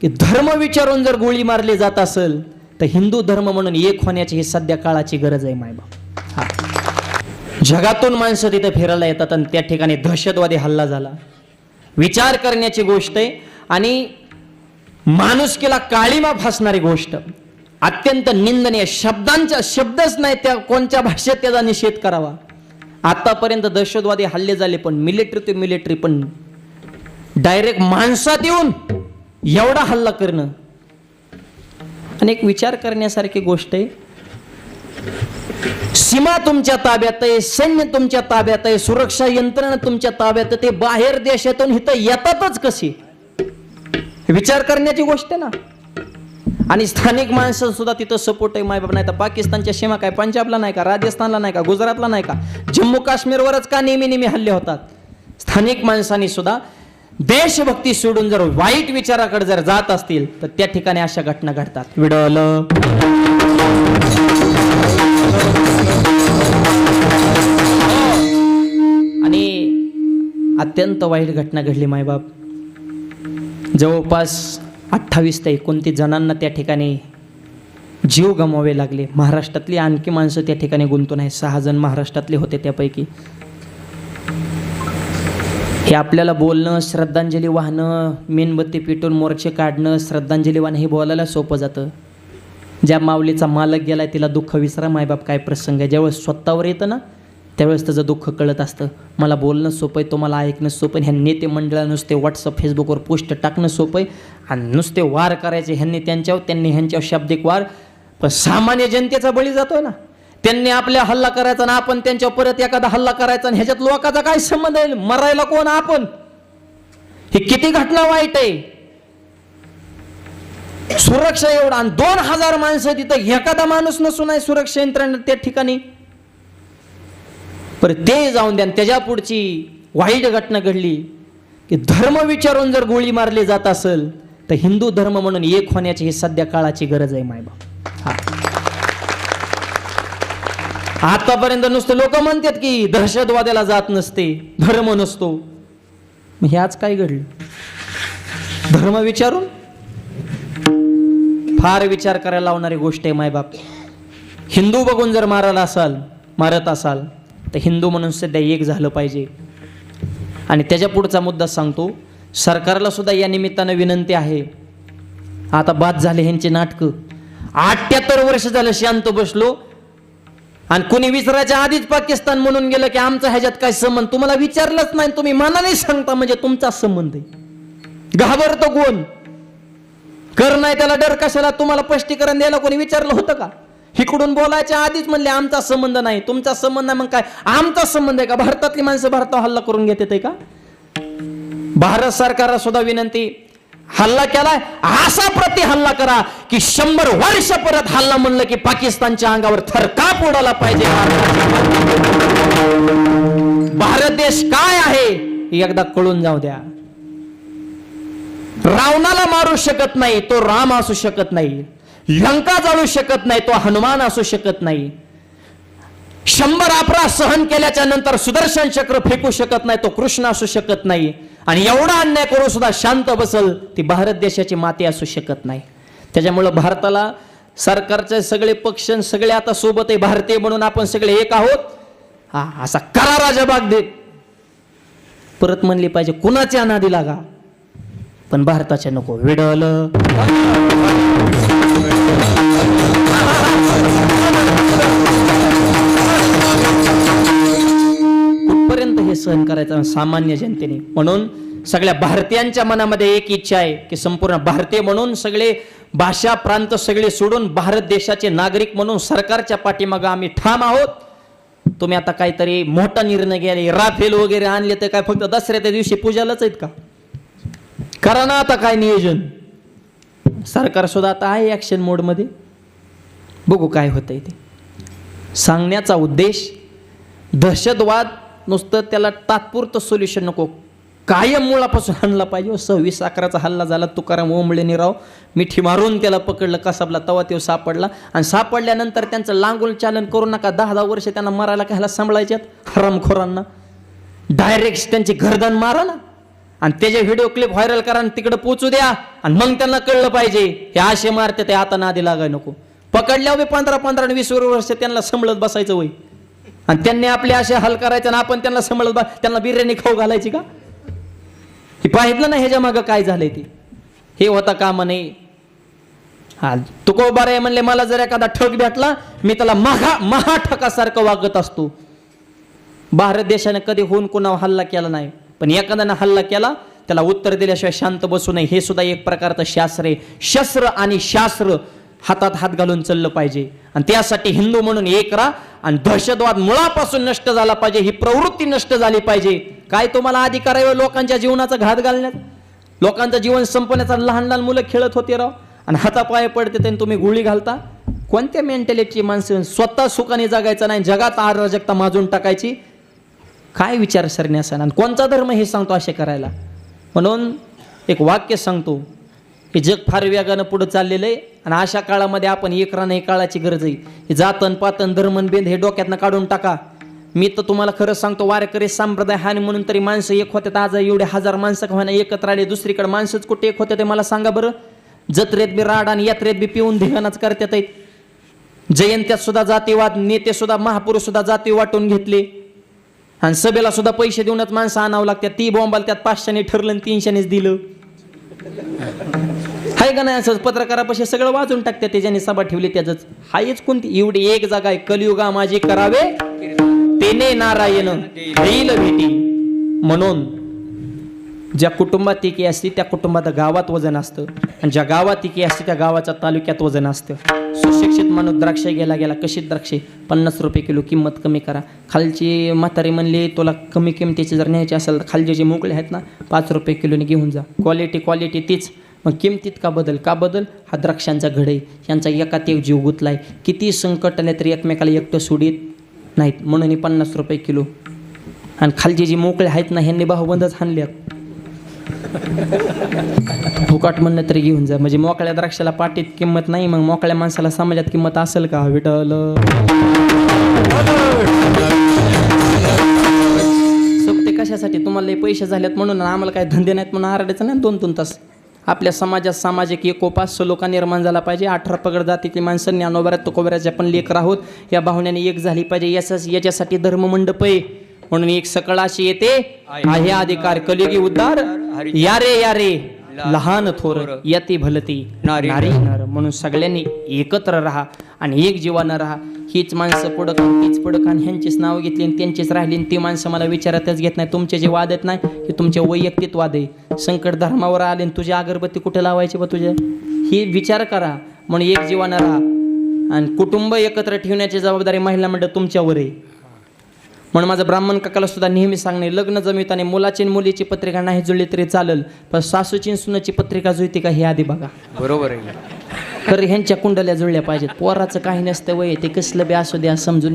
की धर्म विचारून जर गोळी मारली जात असेल तर हिंदू धर्म म्हणून एक होण्याची ही सध्या काळाची गरज आहे मायबाप हा. जगातून माणसं तिथे फिरायला येतात आणि त्या ठिकाणी दहशतवादी हल्ला झाला. विचार करण्याची गोष्ट आहे आणि माणुसकीला काळीमा फासणारी गोष्ट. अत्यंत निंदनीय शब्दांच्या शब्दच नाही त्या कोणत्या भाषेत त्याचा निषेध करावा. आतापर्यंत दहशतवादी हल्ले झाले पण मिलिटरी ते मिलिटरी पण डायरेक्ट माणसात येऊन एवढा हल्ला करणं. आणि एक विचार करण्यासारखी गोष्ट आहे. सीमा तुमच्या ताब्यात आहे सैन्य तुमच्या ताब्यात आहे सुरक्षा यंत्रणा तुमच्या ताब्यात ते बाहेर देशातून इथं येतातच कशी? विचार करण्याची गोष्ट आहे ना. आणि स्थानिक माणसं सुद्धा तिथं सपोर्ट आहे मायबाप नाही तर पाकिस्तानच्या सीमा काय पंजाबला नाही का राजस्थानला नाही का गुजरातला नाही का जम्मू काश्मीरवरच का नेहमी नेहमी हल्ले होतात? स्थानिक माणसांनी सुद्धा देशभक्ती सोडून जर वाईट विचाराकडे जर जात असतील तर त्या ठिकाणी अशा घटना घडतात. विडवलं आणि अत्यंत वाईट घटना घडली मायबाप. जवळपास अठ्ठावीस ते एकोणतीस जणांना त्या ठिकाणी जीव गमवावे लागले. महाराष्ट्रातली आणखी माणसं त्या ठिकाणी गुंतून आहे सहा जण महाराष्ट्रातले होते त्यापैकी. हे आपल्याला बोलणं श्रद्धांजली वाहणं मेणबत्ती पिटून मोर्चे काढणं श्रद्धांजली वाहणं हे बोलायला सोपं जातं. ज्या माऊलीचा मालक गेलाय तिला दुःख विसरा मायबाप काय प्रसंग आहे. ज्यावेळेस स्वतःवर येतं ना त्यावेळेस त्याचं दुःख कळत असतं. मला बोलणं सोपं आहे तुम्हाला ऐकणं सोपं आहे. ह्या नेते मंडळा नुसते व्हॉट्सअप फेसबुकवर पोस्ट टाकणं सोपं आहे. आणि नुसते वार करायचे ह्यांनी त्यांच्यावर त्यांनी ह्यांच्यावर शाब्दिक वार. पण सामान्य जनतेचा बळी जातोय ना. त्यांनी आपल्या हल्ला करायचा ना आपण त्यांच्या परत एखादा हल्ला करायचा आणि ह्याच्यात लोकांचा काय संबंध आहे? मरायला कोण आपण? ही किती घटना वाईट आहे? सुरक्षा एवढा आणि दोन हजार माणसं तिथं एखादा माणूस नसून आहे सुरक्षा यंत्रणा त्या ठिकाणी. पर ते जाऊन द्या त्याच्या पुढची वाईट घटना घडली की धर्म विचारून जर गोळी मारली जात असेल तर हिंदू धर्म म्हणून एक होण्याची ही सध्या काळाची गरज आहे मायबाप. हा. आतापर्यंत नुसतं लोक म्हणतात की दहशतवाद्याला जात नसते धर्म नसतो. मग हे आज काय घडलं? धर्म विचारून? फार विचार करायला लावणारी गोष्ट आहे मायबाप हिंदू बघून जर मारायला असाल मारत असाल तर हिंदू म्हणून सध्या एक झालं पाहिजे. आणि त्याच्या पुढचा मुद्दा सांगतो सरकारला सुद्धा या निमित्तानं विनंती आहे. आता बाद झाले ह्यांचे नाटकं. अठ्ठ्याहत्तर वर्ष झालं शांत बसलो आणि कुणी विचारायच्या आधीच पाकिस्तान म्हणून गेलं की आमचा ह्याच्यात काय संबंध? तुम्हाला विचारलंच नाही तुम्ही मनाने सांगता म्हणजे तुमचा संबंध आहे. घाबरतो कोण? कर नाही त्याला डर कशाला? तुम्हाला स्पष्टीकरण द्यायला कोणी विचारलं होतं का? इकडून बोलायच्या आधीच म्हणले आमचा संबंध नाही. तुमचा संबंध आहे मग काय? आमचा संबंध आहे का? भारतातली माणसं भारतावर हल्ला करून घेते ते का? भारत सरकारला सुद्धा विनंती हल्ला केलाय. असा प्रति हल्ला करा की शंभर वर्ष परत हल्ला म्हणलं की पाकिस्तानच्या अंगावर थरकाप उडाला पाहिजे. भारत देश काय आहे एकदा कळून जाऊ द्या. रावणाला मारू शकत नाही तो राम असू शकत नाही. लंका जाळू शकत नाही तो हनुमान असू शकत नाही. शंभर अपराध सहन केल्याच्यानंतर सुदर्शन चक्र फेकू शकत नाही तो कृष्ण असू शकत नाही. आणि एवढा अन्याय करून सुद्धा शांत बसल ती भारत देशाची माती असू शकत नाही. त्याच्यामुळं भारताला सरकारचे सगळे पक्ष सगळे आता सोबत आहे भारतीय म्हणून आपण सगळे एक आहोत. हा असा करा राजाबाग देत परत म्हणली पाहिजे कुणाच्या अनादी लागा? पण भारताच्या नको विडल. सहन करायचा सामान्य जनतेने. म्हणून सगळ्या भारतीयांच्या मनामध्ये एक इच्छा आहे की संपूर्ण भारतीय म्हणून सगळे भाषा प्रांत सगळे सोडून भारत देशाचे नागरिक म्हणून सरकारच्या पाठीमागं आम्ही ठाम आहोत. तुम्ही आता काहीतरी मोठा निर्णय घ्यायला राफेल वगैरे आणले तर काय फक्त दसऱ्याच्या दिवशी पूजालाच आहेत का? करा ना आता काय नियोजन. सरकार सुद्धा आता आहे ॲक्शन मोडमध्ये बघू काय होतंय ते. सांगण्याचा उद्देश दहशतवाद नुसतं त्याला तात्पुरतं सोल्युशन नको. कायम मुळापासून आणला पाहिजे. हो, सव्वीस अकराचा हल्ला झाला. तुकाराम ओंबळेने राव मिठी मारून त्याला पकडलं कसाबला. तवा तो सापडला. आणि सापडल्यानंतर त्यांचं लांगुल चालन करू नका. दहा दहा वर्ष त्यांना मारायला कायला सांभाळायच्यात. हरामखोरांना. डायरेक्ट त्यांची घरदान मारा ना. आणि त्याचे व्हिडिओ क्लिप व्हायरल करा आणि तिकडे पोचू द्या. आणि मग त्यांना कळलं पाहिजे. हे असे मारते ते आता नादी लागाय नको. पकडल्यावर पंधरा पंधरा आणि वीस वर्ष त्यांना संभळत बसायचं वय आणि त्यांनी आपले असे हल करायचे ना आपण त्यांना संभळत बा त्यांना बिर्याणी खाऊ घालायची का? हे पाहितलं ना ह्याच्या मागं काय झालंय ते? हे होता कामा नाही. हा तुकोबार आहे म्हणले मला जर एखादा ठग भेटला मी त्याला महा महाठकासारखं वागत असतो. भारत देशाने कधी होऊन कोणावर हल्ला केला नाही. पण एखाद्यानं हल्ला केला त्याला उत्तर दिल्याशिवाय शांत बसू नये हे सुद्धा एक प्रकारचं शास्त्र आहे. शस्त्र आणि शास्त्र हातात हात घालून चाललं पाहिजे. आणि त्यासाठी हिंदू म्हणून एक राहा आणि दहशतवाद मुळापासून नष्ट झाला पाहिजे ही प्रवृत्ती नष्ट झाली पाहिजे. काय तुम्हाला अधिकार आहे हो लोकांच्या जीवनाचा घात घालण्यात? लोकांचं जीवन संपण्याचा लहान लहान मुलं खेळत होते राव. आणि हातापाय पडते त्यांनी तुम्ही गुळी घालता. कोणत्या मेंटॅलिटीची माणसं स्वतः सुखाने जगायचं नाही जगात अराजकता माजून टाकायची? काय विचारसरणी असेल? आणि कोणता धर्म हे सांगतो असे करायला? म्हणून एक वाक्य सांगतो. हे जग फार वेगानं पुढं चाललेलं आहे. आणि अशा काळामध्ये आपण एक राहणं काळाची गरज आहे. जातन पातन धर्मन बेंद हे डोक्यातनं काढून टाका. मी तर तुम्हाला खरं सांगतो वारकरी संप्रदाय हानी म्हणून तरी माणसं एक होत्यात. आज एवढे हजार माणसं का एकत्र आले दुसरीकडे माणसंच कुठे एक होते ते मला सांगा बरं. जत्रेत बी राड आणि यात्रेत बी पिऊन धिगाणाच करतात आहेत. जयंत्यात सुद्धा जातीवाद नेते सुद्धा महापुरुष सुद्धा जाती वाटून घेतले. आणि सभेला सुद्धा पैसे देऊनच माणसं आणावं लागतात ती बॉम्बाला त्यात पाचशेने ठरलं आणि तीनशेनेच दिलं. हाय का नाही असं? पत्रकारापाशी सगळं वाजून टाकते ते सभा ठेवली त्याच हायच कोणती? एवढी एक जागा आहे. कलियुगा माझी करावे तेने नारायण देईल भेटी. म्हणून ज्या कुटुंबात एकी असते त्या कुटुंबात गावात वजन असतं. आणि ज्या गावात एकी असते त्या गावाच्या तालुक्यात वजन असतं. सुशिक्षित माणूस द्राक्षे गेला गेला कशी द्राक्षे? पन्नास रुपये किलो किंमत कमी करा. खालची म्हातारी म्हणली तुला कमी किमतीचे जर न्यायचे असेल तर खालचे जे मोकळे आहेत ना पाच रुपये किलोने घेऊन जा. क्वालिटी क्वालिटी तीच. मग किमतीत का बदल? का बदल? हा द्राक्षांचा घड आहे यांचा एकात एक जीव गुतलाय. किती संकट आले तरी एकमेकाला एकटं सोडीत नाहीत. म्हणून हे पन्नास रुपये किलो. आणि खालचे जे मोकळे आहेत ना ह्यांनी बाहुबंदच हाणल्यात. फुकाट म्हणलं तरी घेऊन जा. म्हणजे मोकळ्या द्राक्षाला पाटीत किंमत नाही मग मोकळ्या माणसाला समाजात किंमत असेल का? विटल सोबते कशासाठी? तुम्हाला पैसे झालेत म्हणून आम्हाला काय धंदे नाहीत म्हणून आरडायचं नाही दोन दोन तास. आपल्या समाजात सामाजिक एकोपास सलोखा निर्माण झाला पाहिजे. अठरा पगड जातीतली माणसं ज्ञानोबऱ्यात तुकोबऱ्याचे पण लेकर आहोत. या भावनेने एक झाली पाहिजे. याच्या याच्यासाठी धर्ममंडप आहे. म्हणून एक सकळ अशी येते. आहे अधिकार कलिगी उद्धार. या रे या रे. लहान थोर यती भलती नारी नारी म्हणून सगळ्यांनी एकत्र राहा आणि एक जीवानं राहा. हीच माणसं पुढं खान तीच पुढं खान ह्यांचीच नावं घेतली आणि त्यांचीच राहिली ती माणसं मला विचारातच घेत नाही तुमचे जे वाद आहेत नाही हे तुमचे वैयक्तिक वाद आहे. संकट धर्मावर आले आणि तुझी अगरबत्ती कुठे लावायची बा तुझ्या? ही विचार करा. म्हणून एक जीवानं राहा. आणि कुटुंब एकत्र ठेवण्याची जबाबदारी महिला मंडळ तुमच्यावर आहे. म्हणून माझं ब्राह्मण काकाला सुद्धा नेहमी सांगणे लग्न जमिताने मुलाची आणि मुलीची पत्रिका नाही जुळली तरी चालेल पण सासूची सुनाची पत्रिका जुळते का हे आधी बघा. बरोबर आहे. तर ह्यांच्या कुंडल्या जुळल्या पाहिजेत. पोराचं काही नसतं वय ते कसलं बी असू द्या समजून